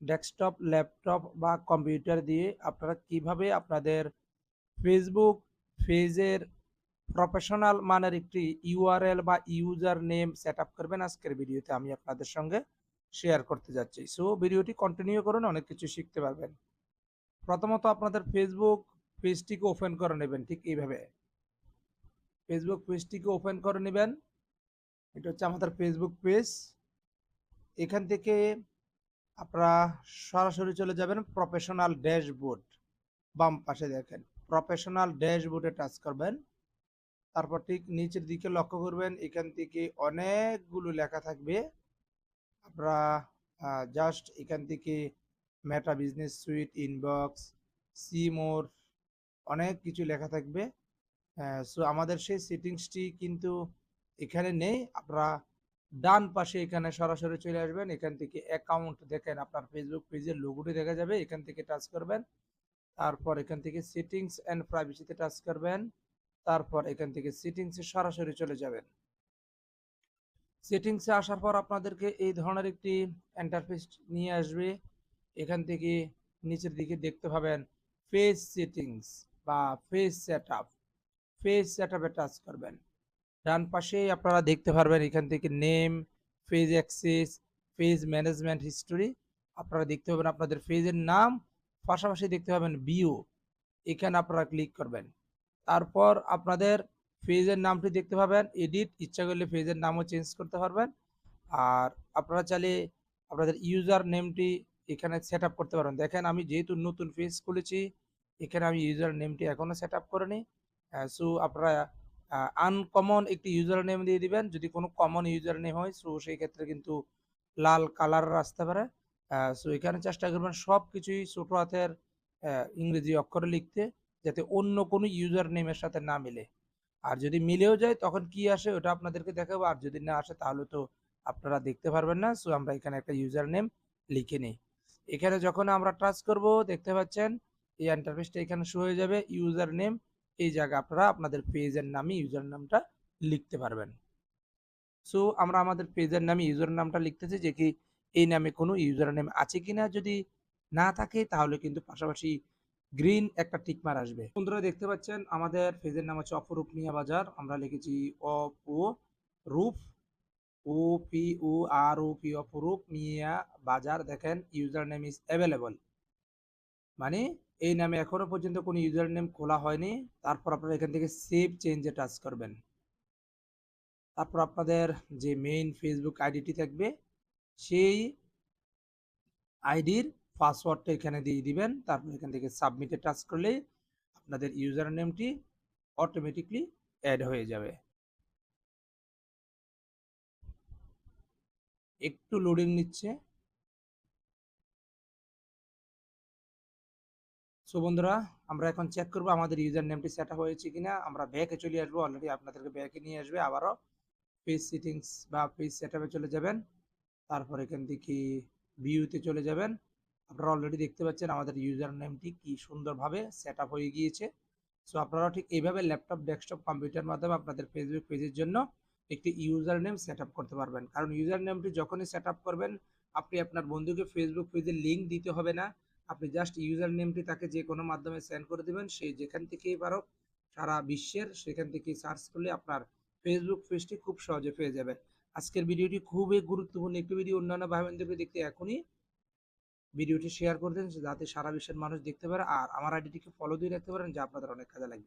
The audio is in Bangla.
ডেস্কটপ ল্যাপটপ বা কম্পিউটার দিয়ে আপনারা কীভাবে আপনাদের ফেসবুক পেজের প্রফেশনাল মানের একটি ইউআরএল বা ইউজার নেম সেট আপ করবেন আজকের ভিডিওতে আমি আপনাদের সঙ্গে শেয়ার করতে যাচ্ছি। সো ভিডিওটি কন্টিনিউ করুন, অনেক কিছু শিখতে পারবেন। প্রথমত আপনাদের ফেসবুক পেজটিকে ওপেন করে নেবেন, ঠিক এইভাবে। ফেসবুক পেজটিকে ওপেন করে নেবেন। এটা হচ্ছে আমাদের ফেসবুক পেজ এখান থেকে আপনারা সরাসরি চলে যাবেন প্রফেশনাল ড্যাশবোর্ড বাম পাশে দেখেন প্রফেশনাল ড্যাশবোর্ডে টাচ করবেন। তারপর ঠিক নিচের দিকে লক্ষ্য করবেন, এখান থেকে অনেকগুলো লেখা থাকবে। আপনারা জাস্ট এখান থেকে Meta business suite inbox see more অনেক কিছু লেখা থাকবে। সো আমাদের সেই সেটিংসটি কিন্তু এখানে নেই। আপনারা ডান পাশে এখানে সরাসরি চলে আসবেন। এখান থেকে অ্যাকাউন্ট দেখেন আপনার ফেসবুক পেজের লোগোটি দেখা যাবে। এখান থেকে টাচ করবেন। তারপর এখান থেকে সেটিংস অ্যান্ড প্রাইভেসিতে টাচ করবেন। তারপর এখান থেকে সেটিংসে সরাসরি চলে যাবেন। সেটিংসে আসার পর আপনাদেরকে এই ধরনের একটি ইন্টারফেস নিয়ে আসবে। এখান থেকে নিচের দিকে দেখতে পাবেন ফেস সেটিংস বা face set up face set আপে টাচ করবেন। ডান পাশে আপনারা দেখতে পারবেন এখান থেকে name, face access, face management history. আপনারা দেখতে পাবেন আপনাদের ফেজের নাম, পাশাপাশি দেখতে পাবেন বিও। এখানে আপনারা ক্লিক করবেন। তারপর আপনাদের ফেজের নামটি দেখতে পাবেন, এডিট, ইচ্ছা করলে ফেজের নামও চেঞ্জ করতে পারবেন। আর আপনারা চাইলে আপনাদের ইউজার নেমটি এখানে সেট করতে পারবেন দেখেন আমি যেহেতু নতুন পেজ খুলেছি, এখানে আমি ইউজার নেমটি এখনও সেট আপ করিনি সো আপনারা আনকমন একটি ইউজার নেম দিয়ে দিবেন। যদি কোনো কমন ইউজার নেম হয় সো সেই ক্ষেত্রে কিন্তু লাল কালার আসতে পারে। সো এখানে চেষ্টা করবেন সব কিছুই ছোটো হাতের ইংরেজি অক্ষরে লিখতে, যাতে অন্য কোনো ইউজার নেমের সাথে না মিলে। আর যদি মিলেও যায়, তখন কি আসে ওটা আপনাদেরকে দেখাবো। আর যদি না আসে, তাহলে তো আপনারা দেখতে পারবেন না। সো আমরা এখানে একটা ইউজার নেম লিখে নিই। এখানে যখন আমরা টাচ করব, দেখতে পাচ্ছেন, এই ইন্টারফেসটা এখানে শো হয়ে যাবে। ইউজার নেম এই জায়গায় আপনারা আপনাদের পেজের নামে ইউজার নামটা লিখতে পারবেন। সো আমরা আমাদের পেজের নামে ইউজার নামটা লিখতেছি যে কি এই নামে কোনো ইউজার নেম আছে কিনা যদি না থাকে তাহলে কিন্তু পাশাপাশি গ্রিন একটা টিকমার আসবে। বন্ধুরা দেখতে পাচ্ছেন আমাদের পেজের নাম হচ্ছে অপরূপ মিয়া বাজার। আমরা লিখেছি অপো রূপ ও পি ও আর ও পি অপরূপ মিয়া বাজার। দেখেন ইউজার নেম ইজ অ্যাভেলেবল মানে এই নামে এখনও পর্যন্ত কোনো ইউজার নেম খোলা হয়নি। তারপর আপনারা এখান থেকে সেভ চেঞ্জে টাচ করবেন। তারপর আপনাদের যে মেইন ফেসবুক আইডিটি থাকবে, সেই আইডির পাসওয়ার্ডটা এখানে দিয়ে দিবেন। তারপর এখান থেকে সাবমিটে টাচ করলে আপনাদের ইউজার নেমটি অটোমেটিকলি অ্যাড হয়ে যাবে। একটু লোডিং নিচ্ছে। সো বন্ধুরা, আমরা এখন চেক করব আমাদের ইউজার নেমটি সেট হয়েছে কিনা। আমরা ব্যাকে চলে আসব অলরেডি আপনাদেরকে ব্যাকে নিয়ে আসবে। আবারও পেজ সেটিংস বা পেজ সেট চলে যাবেন। তারপর এখান থেকে ভিউতে চলে যাবেন। আপনারা অলরেডি দেখতে পাচ্ছেন আমাদের ইউজার নেমটি কি সুন্দরভাবে সেট হয়ে গিয়েছে। সো আপনারা ঠিক এইভাবে ল্যাপটপ ডেস্কটপ কম্পিউটার মাধ্যমে আপনাদের ফেসবুক পেজের জন্য একটি ইউজার নেম সেট করতে পারবেন। কারণ ইউজার নেমটি যখনই সেট করবেন, আপনি আপনার বন্ধুকে ফেসবুক পেজের লিঙ্ক দিতে হবে না। আপনি জাস্ট ইউজার নেমটি তাকে যে কোনো মাধ্যমে সেন্ড করে দেবেন, সে যেখান থেকেই পারো সারা বিশ্বের সেখান থেকে সার্চ করলে আপনার ফেসবুক পেজটি খুব সহজে পেয়ে যাবে। আজকের ভিডিওটি খুবই গুরুত্বপূর্ণ। একটি ভিডিও অন্যান্য ভাই বোনদেরকে দেখতে এখনই ভিডিওটি শেয়ার করে দেন, যাতে সারা বিশ্বের মানুষ দেখতে পারে, আর আমার আইডিটিকে ফলো দিয়ে রাখতে পারেন, যা আপনাদের অনেক কাজে লাগবে।